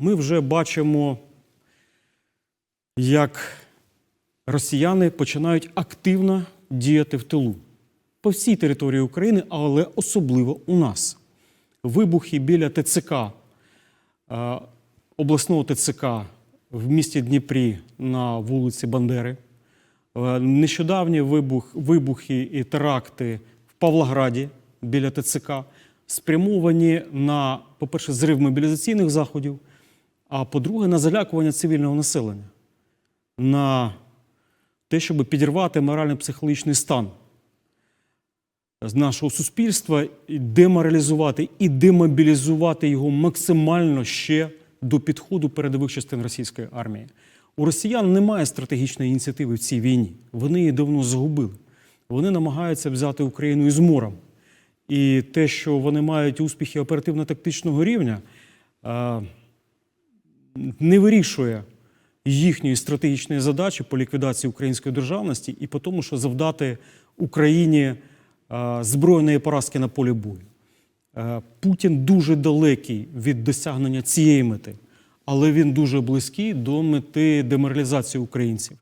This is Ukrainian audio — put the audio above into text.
ми вже бачимо, як росіяни починають активно діяти в тилу по всій території України, але особливо у нас. Вибухи біля ТЦК, е, обласного ТЦК в місті Дніпрі на вулиці Бандери. Е, Нещодавні вибух, вибухи і теракти в Павлограді біля ТЦК спрямовані на, по-перше, зрив мобілізаційних заходів, а по-друге, на залякування цивільного населення, на те, щоб підірвати морально-психологічний стан нашого суспільства, і деморалізувати і демобілізувати його максимально ще до підходу передових частин російської армії. У росіян немає стратегічної ініціативи в цій війні. Вони її давно загубили. Вони намагаються взяти Україну із морем. І те, що вони мають успіхи оперативно-тактичного рівня, е, не вирішує їхньої стратегічної задачі по ліквідації української державності і по тому, що завдати Україні е, збройної поразки на полі бою. Е, Путін дуже далекий від досягнення цієї мети, але він дуже близький до мети деморалізації українців.